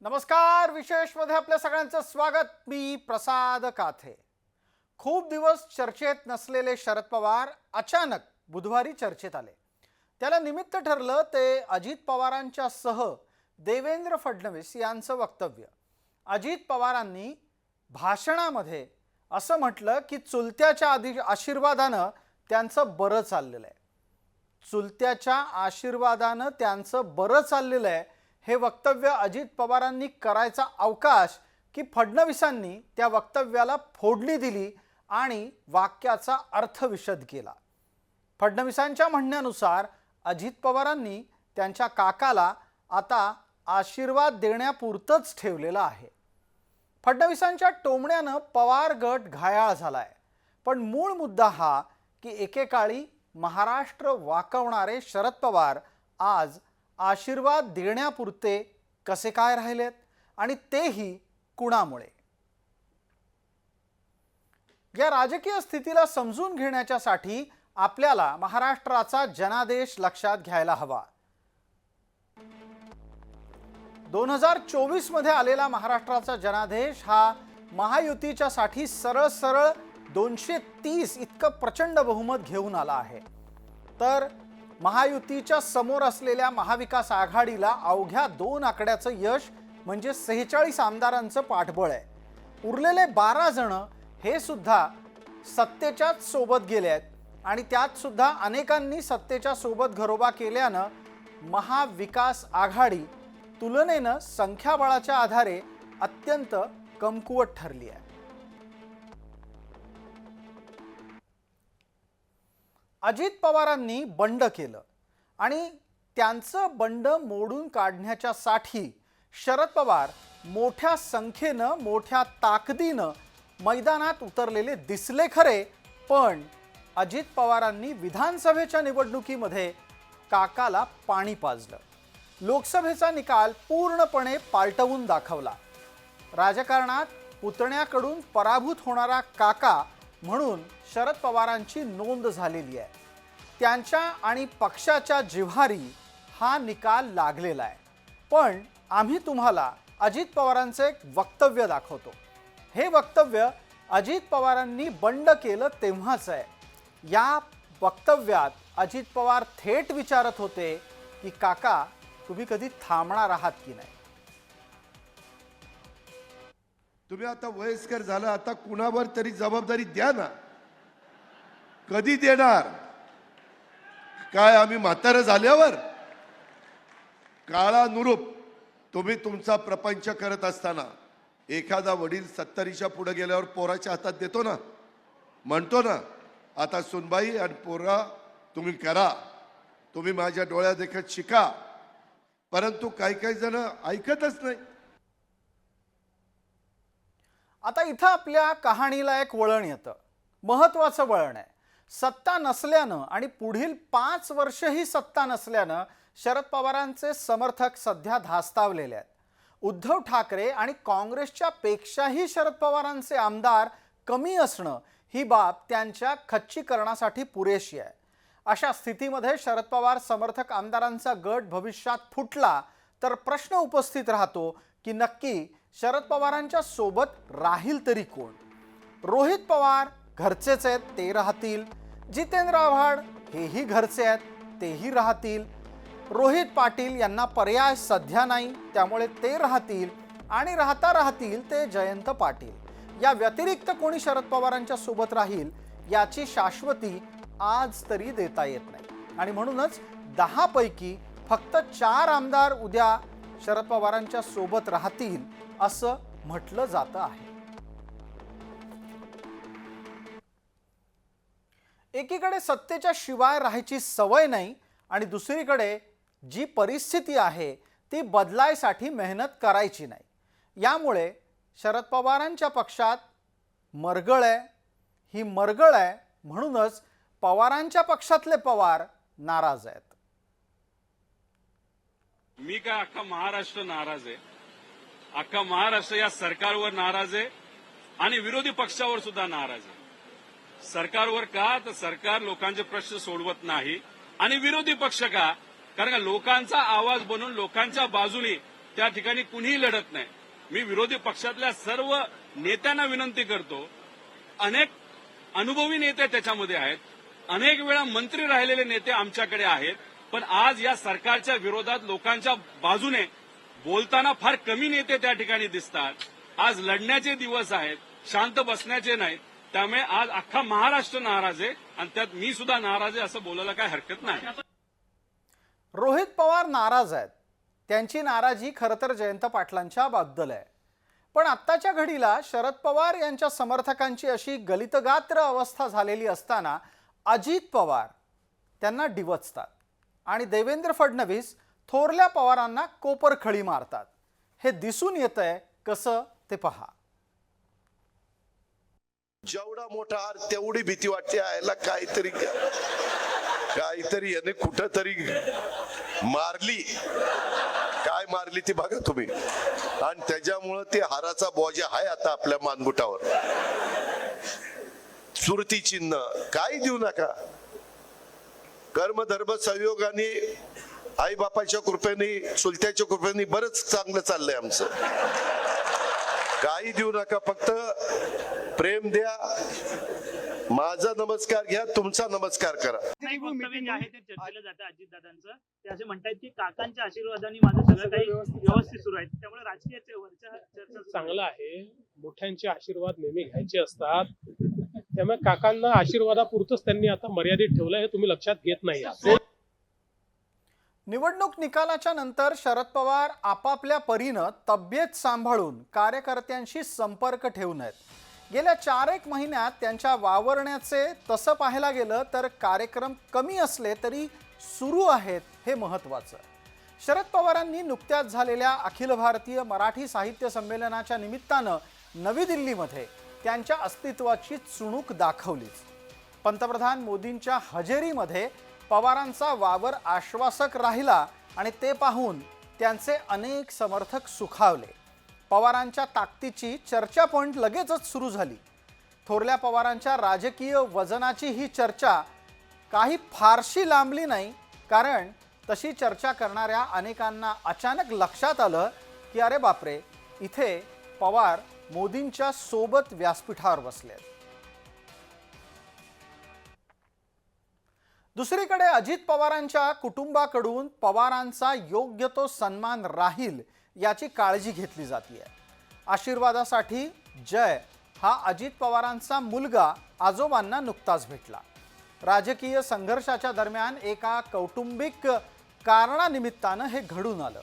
नमस्कार विशेषमध्ये आपल्या सगळ्यांचं स्वागत. मी प्रसाद काथे. खूप दिवस चर्चेत नसलेले शरद पवार अचानक बुधवारी चर्चेत आले. त्याला निमित्त ठरलं ते अजित पवारांच्या सह देवेंद्र फडणवीस यांचं वक्तव्य. अजित पवारांनी भाषणामध्ये असं म्हटलं की चुलत्याच्या आधी आशीर्वादानं त्यांचं बरं चाललेलं आहे. चुलत्याच्या आशीर्वादानं त्यांचं बरं चाललेलं आहे. हे वक्तव्य अजित पवारांनी करायचा अवकाश की फडणवीसांनी त्या वक्तव्याला फोडणी दिली आणि वाक्याचा अर्थ विशद केला. फडणवीसांच्या म्हणण्यानुसार अजित पवारांनी त्यांच्या काकाला आता आशीर्वाद देण्यापुरतंच ठेवलेलं आहे. फडणवीसांच्या टोमण्यानं पवार गट घायाळ झालाय. पण मूळ मुद्दा हा की एकेकाळी महाराष्ट्र वाकवणारे शरद पवार आज आशीर्वाद देण्यापुरते कसे काय राहिलेत आणि तेही कुणामुळे? या राजकीय स्थितीला समजून घेण्याच्यासाठी आपल्याला महाराष्ट्राचा जनादेश लक्षात घ्यायला हवा. दोन हजार चोवीसमध्ये आलेला महाराष्ट्राचा जनादेश हा महायुतीच्या साठी सरळ सरळ दोनशे तीस इतकं प्रचंड बहुमत घेऊन आला आहे. तर महायुतीच्या समोर असलेल्या महाविकास आघाडीला अवघ्या दोन आकड्याचं यश म्हणजे सेहेचाळीस आमदारांचं पाठबळ आहे. उरलेले बारा जण हे सुद्धा सत्तेच्याच सोबत गेले आहेत. आणि त्यात सुद्धा अनेकांनी सत्तेच्या सोबत घरोबा केल्यानं महाविकास आघाडी तुलनेनं संख्याबळाच्या आधारे अत्यंत कमकुवत ठरली आहे. अजित पवारांनी बंड केलं. आणि त्यांचं बंड मोडून काढण्याच्या साठी शरद पवार मोठ्या संख्येनं मोठ्या ताकदीनं मैदानात उतरलेले दिसले खरे. पण अजित पवारांनी विधानसभेच्या निवडणुकीमध्ये काकाला पाणी पाजलं. लोकसभेचा निकाल पूर्णपणे पालटवून दाखवला. राजकारणात पुतण्याकडून पराभूत होणारा काका म्हणून शरद पवारांची नोंद झालेली आहे. त्यांच्या आणि पक्षाच्या जिव्हारी हा निकाल लागलेला आहे. पण आम्ही तुम्हाला अजित पवारांचं एक वक्तव्य दाखवतो. हे वक्तव्य अजित पवारांनी बंड केलं तेव्हाच आहे. या वक्तव्यात अजित पवार थेट विचारत होते की काका तुम्ही कधी थांबणार आहात की नाही? तुम्ही आता वयस्कर झाला आता कुणावर तरी जबाबदारी द्या ना. कधी देणार काय आम्ही म्हातारं झाल्यावर? काळानुरूप तुम्ही तुमचा प्रपंच करत असताना एखादा वडील सत्तरीच्या पुढे गेल्यावर पोराच्या हातात देतो ना? म्हणतो ना आता सुनबाई आणि पोरा तुम्ही करा. तुम्ही माझ्या डोळ्या देखत शिका. परंतु काही काही जण ऐकतच नाही. आता इथं आपल्या कहाणीला एक वळण येतं. महत्वाचं वळण आहे. सत्ता नसल्यानं आणि पुढील पाच वर्षही सत्ता नसल्यानं शरद पवारांचे समर्थक सध्या धास्तावलेले आहेत. उद्धव ठाकरे आणि काँग्रेसच्या पेक्षाही शरद पवारांचे आमदार कमी असणं ही बाब त्यांच्या खच्चीकरणासाठी पुरेशी आहे. अशा स्थितीमध्ये शरद पवार समर्थक आमदारांचा गट भविष्यात फुटला तर प्रश्न उपस्थित राहतो की नक्की शरद पवारांच्या सोबत राहील तरी कोण? रोहित पवार घरचेच आहेत ते राहतील. जितेंद्र आव्हाड हेही घरचे आहेत तेही राहतील. रोहित पाटील यांना पर्याय सध्या नाही त्यामुळे ते राहतील. आणि राहता राहतील ते जयंत पाटील. या व्यतिरिक्त कोणी शरद पवारांच्या सोबत राहील याची शाश्वती आज तरी देता येत नाही. आणि म्हणूनच दहापैकी फक्त चार आमदार उद्या शरद पवारांच्या सोबत राहतील असं म्हटलं जातं आहे. एकीकडे सत्तेच्या शिवाय राहायची सवय नाही आणि दुसरीकडे जी परिस्थिती आहे ती बदलायसाठी मेहनत करायची नाही. यामुळे शरद पवारांच्या पक्षात मरगळ आहे. ही मरगळ आहे म्हणूनच पवारांच्या पक्षातले पवार नाराज आहेत. मी काय अख्खा महाराष्ट्र नाराज आहे? अख्खा महाराष्ट्र या सरकारवर नाराज आहे आणि विरोधी पक्षावर सुद्धा नाराज आहे. सरकारवर का? तर सरकार लोकांचे प्रश्न सोडवत नाही. आणि विरोधी पक्ष का? कारण का लोकांचा आवाज बनून लोकांच्या बाजूने त्या ठिकाणी कुणीही लढत नाही. मी विरोधी पक्षातल्या सर्व नेत्यांना विनंती करतो अनेक अनुभवी नेते त्याच्यामध्ये आहेत अनेक वेळा मंत्री राहिलेले नेते आमच्याकडे आहेत पण आज या सरकारच्या विरोधात लोकांच्या बाजूने बोलताना फार कमी नेते त्या ठिकाणी दिसतात. आज लढण्याचे दिवस आहेत शांत बसण्याचे नाहीत त्यामुळे आज अख्खा महाराष्ट्र नाराज आहे आणि त्यात मी सुद्धा नाराज आहे असं बोलायला काय हरकत नाही. रोहित पवार नाराज आहेत. त्यांची नाराजी खरं तर जयंत पाटलांच्या बद्दल आहे. पण आत्ताच्या घडीला शरद पवार यांच्या समर्थकांची अशी गलितगात्र अवस्था झालेली असताना अजित पवार त्यांना डिवचतात आणि देवेंद्र फडणवीस थोरल्या पवारांना कोपरखळी मारतात. हे दिसून येतंय कसं ते पहा. जेवढा मोठा हार तेवढी भीती वाटते यायला काहीतरी काहीतरी याने कुठं तरी मारली. काय मारली ती बघा तुम्ही. आणि त्याच्यामुळं ते हाराचा बोजा आहे आता आपल्या मानगुटावर. सुरती चिन्ह. काही देऊ नका. कर्मधर्म संयोगाने आई बापाच्या कृपेने चुलत्याच्या कृपेने बरंच चांगलं चाललंय आमचं. काही देऊ नका. फक्त प्रेम द्या माझा नमस्कार घ्या तुमचा नमस्कार करा. ते ते असे म्हणतात की काकांच्या आशीर्वादाने माझं सगळं काही व्यवस्थित सुरू आहे. त्यामुळे राजकीय चर्चा आहे. चांगलं आहे. मोठ्यांचे आशीर्वाद नेहमी घ्यायचे असतात. त्यामुळे काकांना आशीर्वादापुरतच त्यांनी आता मर्यादित ठेवलं हे तुम्ही लक्षात घेत नाही. निवडणूक निकालाच्या नंतर शरद पवार आपापल्या परीनं तब्येत सांभाळून कार्यकर्त्यांशी संपर्क ठेवून आहेत. गेल्या चार एक महिन्यात त्यांच्या वावरण्याचे तसं पाहायला गेलं तर कार्यक्रम कमी असले तरी सुरू आहेत हे महत्त्वाचं. शरद पवारांनी नुकत्याच झालेल्या अखिल भारतीय मराठी साहित्य संमेलनाच्या निमित्तानं नवी दिल्लीमध्ये त्यांच्या अस्तित्वाची चुणूक दाखवलीच. पंतप्रधान मोदींच्या हजेरीमध्ये पवारांचा वावर आश्वासक राहिला आणि ते पाहून त्यांचे अनेक समर्थक सुखावले. पवारांच्या ताकदीची चर्चा पण लगेचच सुरू झाली. थोरल्या पवारांच्या राजकीय वजनाची ही चर्चा काही फारशी लांबली नाही कारण तशी चर्चा करणाऱ्या अनेकांना अचानक लक्षात आलं की अरे बापरे इथे पवार मोदींच्या सोबत व्यासपीठावर बसले दुसरीकडे अजित पवारांच्या कुटुंबाकडून पवारांचा योग्य तो सन्मान राहील याची काळजी घेतली जाते आशीर्वादासाठी जय हा अजित पवारांचा मुलगा आजोबांना नुकताच भेटला. राजकीय संघर्षाच्या दरम्यान एका कौटुंबिक कारणानिमित्तानं हे घडून आलं.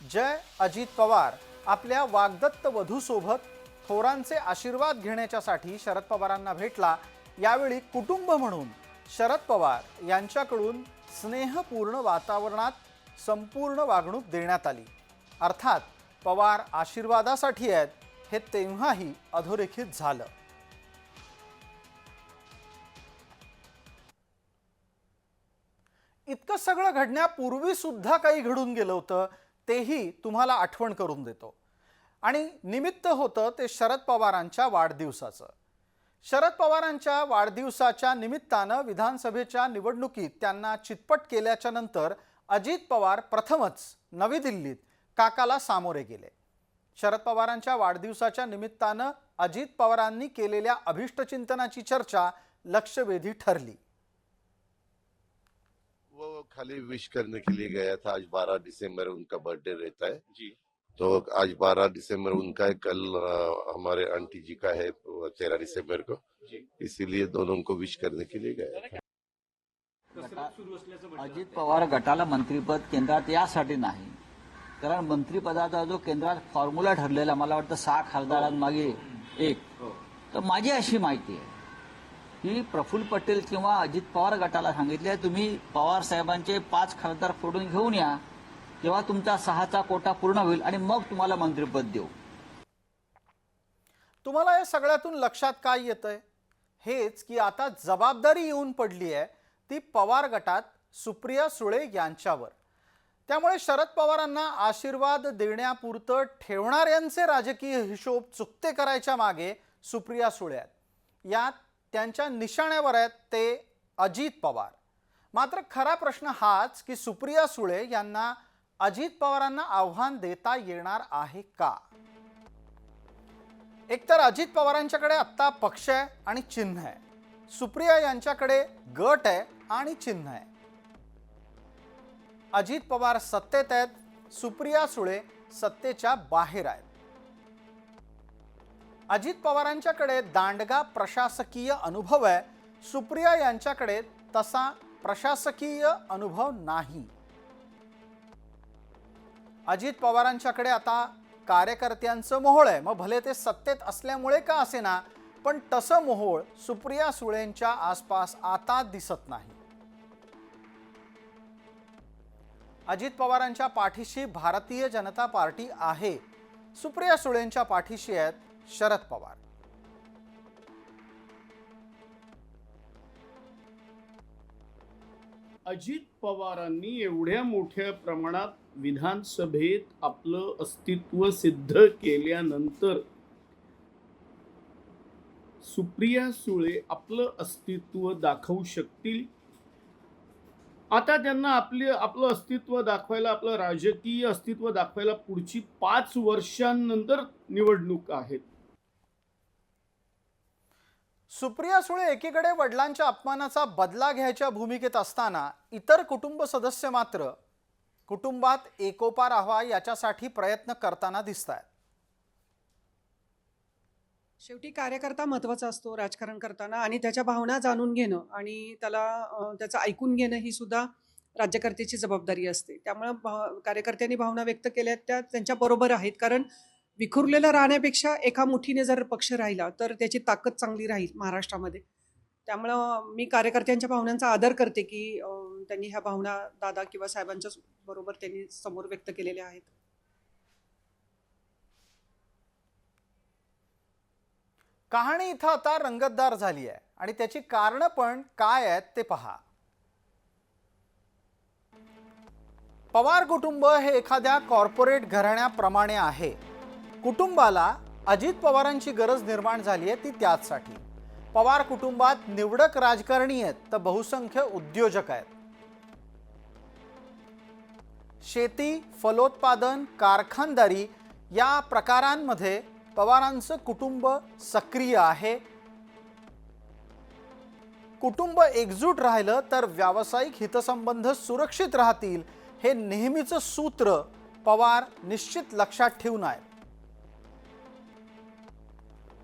जय अजित पवार आपल्या वाग्दत्त वधूसोबत थोरांचे आशीर्वाद घेण्याच्यासाठी शरद पवारांना भेटला. यावेळी कुटुंब म्हणून शरद पवार यांच्याकडून स्नेहपूर्ण वातावरणात संपूर्ण वागणूक देण्यात आली. अर्थात पवार आशीर्वादासाठी आहेत हे तेव्हाही अधोरेखित झालं. इतकं सगळं घडण्यापूर्वी सुद्धा काही घडून गेलं होतं तेही तुम्हाला आठवण करून देतो. आणि निमित्त होतं ते शरद पवारांच्या वाढदिवसाचं. शरद पवारांच्या वाढदिवसाच्या निमित्तानं विधानसभेच्या निवडणुकीत त्यांना चितपट केल्याच्यानंतर अजित पवार प्रथमच नवी दिल्लीत काकाला सामोरे गेले. शरद पवारांच्या वाढदिवसाच्या निमित्तानं अजित पवारांनी केलेल्या अभिष्टचिंतनाची चर्चा लक्षवेधी ठरली. वो खाली विश करने के लिए गया था. आज 12 दिसंबर उनका बर्थडे रहता है। जी। तो आज 12 दिसंबर उनका है कल हमारे आंटी जी का है तेरह दिसंबर को। इसीलिए दोनों को विश करने के लिए गया था। अजित पवार गटाला मंत्रीपद केंद्रात यासाठी नाही. कारण मंत्रिपदाचा जो केंद्रात फॉर्म्युला ठरलेला मला वाटतं सहा खासदारांमागे एक. तर माझी अशी माहिती आहे की प्रफुल्ल पटेल किंवा अजित पवार गटाला सांगितले तुम्ही पवार साहेबांचे पाच खासदार फोडून घेऊन या तेव्हा तुमचा सहाचा कोटा पूर्ण होईल आणि मग तुम्हाला मंत्रिपद देऊ. तुम्हाला या सगळ्यातून लक्षात काय येतंय? हेच की आता जबाबदारी येऊन पडली आहे ती पवार गटात सुप्रिया सुळे यांच्यावर. त्यामुळे शरद पवारांना आशीर्वाद देण्यापुरतं ठेवणाऱ्यांचे राजकीय हिशोब चुकते करायच्या मागे सुप्रिया सुळे आहेत. यात त्यांच्या निशाण्यावर आहेत ते अजित पवार. मात्र खरा प्रश्न हाच की सुप्रिया सुळे यांना अजित पवारांना आव्हान देता येणार आहे का? एकतर अजित पवारांच्याकडे आत्ता पक्ष आहे आणि चिन्ह आहे. सुप्रिया यांच्याकडे गट आहे आणि चिन्ह आहे. अजित पवार सत्तेत आहेत सुप्रिया सुळे सत्तेच्या बाहेर आहेत. अजित पवारांच्याकडे दांडगा प्रशासकीय अनुभव आहे सुप्रिया यांच्याकडे तसा प्रशासकीय अनुभव नाही. अजित पवारांच्याकडे आता कार्यकर्त्यांचं मोहोळ आहे मग भले ते सत्तेत असल्यामुळे का असेना पण तसं मोहोळ सुप्रिया सुळेंच्या आसपास आता दिसत नाही. अजित पवारांच्या पाठीशी भारतीय जनता पार्टी आहे. सुप्रिया सुळेंच्या पाठीशी आहेत शरद पवार. अजित पवारांनी एवढ्या मोठ्या प्रमाणात विधानसभेत आपलं अस्तित्व सिद्ध केल्यानंतर सुप्रिया सुळे आपलं अस्तित्व दाखवू शकतील? आता त्यांना आपले आपलं अस्तित्व दाखवायला आपलं राजकीय अस्तित्व दाखवायला पुढची पाच वर्षांनंतर निवडणूक आहेत. सुप्रिया सुळे एकीकडे वडिलांच्या अपमानाचा बदला घ्यायच्या भूमिकेत असताना इतर कुटुंब सदस्य मात्र कुटुंबात एकोपा राहावा याच्यासाठी प्रयत्न करताना दिसत आहेत शेवटी कार्यकर्ता महत्त्वाचा असतो राजकारण करताना आणि त्याच्या भावना जाणून घेणं आणि त्याला त्याचं ऐकून घेणं ही सुद्धा राज्यकर्त्याची जबाबदारी असते. त्यामुळं भा- कार्यकर्त्यांनी भावना व्यक्त केल्या त्या त्यांच्या बरोबर आहेत. कारण विखुरलेलं राहण्यापेक्षा एका मुठीने जर पक्ष राहिला तर त्याची ताकद चांगली राहील महाराष्ट्रामध्ये. त्यामुळं मी कार्यकर्त्यांच्या भावनांचा आदर करते की त्यांनी ह्या भावना दादा किंवा साहेबांच्या बरोबर त्यांनी समोर व्यक्त केलेल्या आहेत. कहाणी इथं आता रंगतदार झाली आहे. आणि त्याची कारणं पण काय आहेत ते पहा. पवार कुटुंब हे एखाद्या कॉर्पोरेट घराण्याप्रमाणे आहे. कुटुंबाला अजित पवारांची गरज निर्माण झाली आहे ती त्याचसाठी. पवार कुटुंबात निवडक राजकारणी आहेत तर बहुसंख्य उद्योजक आहेत. शेती फलोत्पादन कारखानदारी या प्रकारांमध्ये पवारांचं कुटुंब सक्रिय आहे. कुटुंब एकजूट राहिलं तर व्यावसायिक हितसंबंध सुरक्षित राहतील हे नेहमीचं सूत्र पवार निश्चित लक्षात ठेवून आहे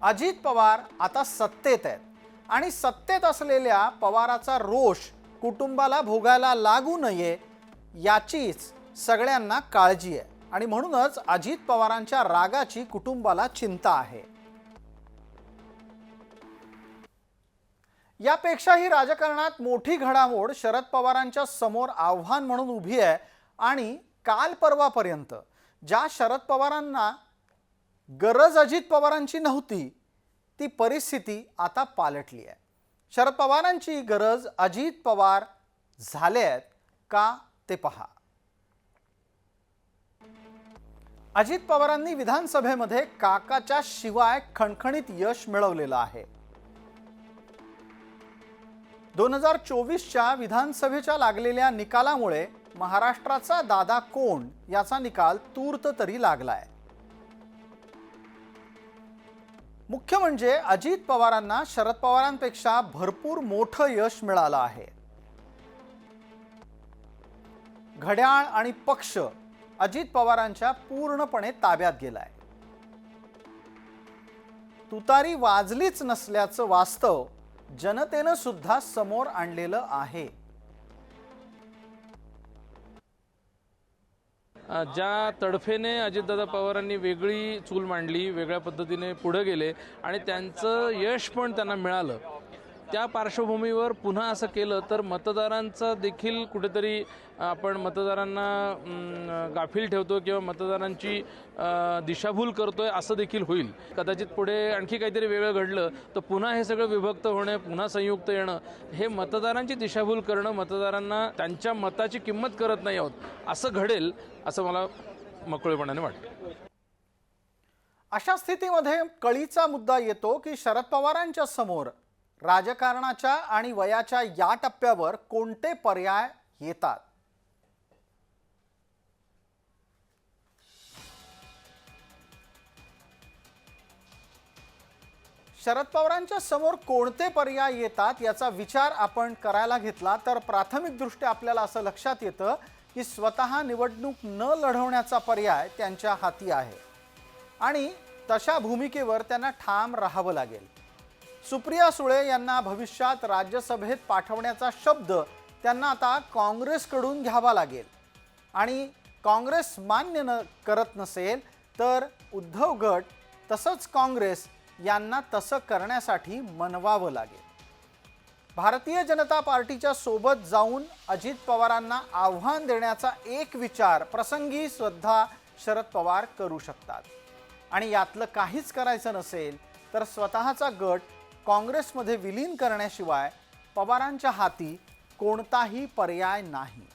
अजित पवार आता सत्तेत आहेत आणि सत्तेत असलेल्या पवाराचा रोष कुटुंबाला भोगायला लागू नये याचीच सगळ्यांना काळजी आहे. आणि म्हणूनच अजित पवारांच्या रागाची कुटुंबाला चिंता आहे. यापेक्षाही राजकारणात मोठी घडामोड शरद पवारांच्या समोर आव्हान म्हणून उभी आहे आणि काल परवापर्यंत ज्या शरद पवारांना गरज अजित पवारांची नव्हती ती परिस्थिती आता पालटली आहे. शरद पवारांची गरज अजित पवार झाले आहेत का ते पहा. अजित पवारांनी विधानसभेमध्ये काकाच्या शिवाय खणखणीत यश मिळवलेलं आहे. दोन हजार चोवीसच्या विधानसभेच्या लागलेल्या निकालामुळे महाराष्ट्राचा दादा कोण याचा निकाल तूर्त तरी लागलाय. मुख्य म्हणजे अजित पवारांना शरद पवारांपेक्षा भरपूर मोठं यश मिळालं आहे. घड्याळ आणि पक्ष अजित पवारांच्या पूर्णपणे ताब्यात गेलाय. तुतारी वाजलीच नसल्याचं वास्तव जनतेनं सुद्धा समोर आणलेलं आहे. ज्या तडफेने अजितदादा पवारांनी वेगळी चूल मांडली वेगळ्या पद्धतीने पुढे गेले आणि त्यांचं यश पण त्यांना मिळालं त्या पार्श्वभूमीवर पुन्हा असं केलं तर मतदारांचा देखील कुठेतरी आपण मतदारांना गाफील ठेवतो किंवा मतदारांची दिशाभूल करतोय असं देखील होईल. कदाचित पुढे आणखी काहीतरी वेगळं घडलं तर पुन्हा हे सगळं विभक्त होणे पुन्हा संयुक्त येणं हे मतदारांची दिशाभूल करणं मतदारांना त्यांच्या मताची किंमत करत नाही आहोत असं घडेल असं मला मोकळेपणाने वाटतं. अशा स्थितीमध्ये कळीचा मुद्दा येतो की शरद पवारांच्या समोर राजकारणाच्या आणि वयाच्या या टप्प्यावर कोणते पर्याय येतात? शरद पवारांच्या समोर कोणते पर्याय येतात याचा विचार आपण करायला घेतला तर प्राथमिकदृष्ट्या आपल्याला असं लक्षात येतं की स्वतः निवडणूक न लढवण्याचा पर्याय त्यांच्या हाती आहे. आणि तशा भूमिकेवर त्यांना ठाम राहावं लागेल. सुप्रिया सुळे यांना भविष्यात राज्यसभेत पाठवण्याचा शब्द त्यांना आता काँग्रेसकडून घ्यावा लागेल. आणि काँग्रेस मान्य न करत नसेल तर उद्धव गट तसंच काँग्रेस यांना तसं करण्यासाठी मनवावं लागेल. भारतीय जनता पार्टीच्या सोबत जाऊन अजित पवारांना आव्हान देण्याचा एक विचार प्रसंगी सुद्धा शरद पवार करू शकतात. आणि यातलं काहीच करायचं नसेल तर स्वतःचा गट काँग्रेसमध्ये विलीन करण्याशिवाय पवारांच्या हाती कोणताही पर्याय नाही.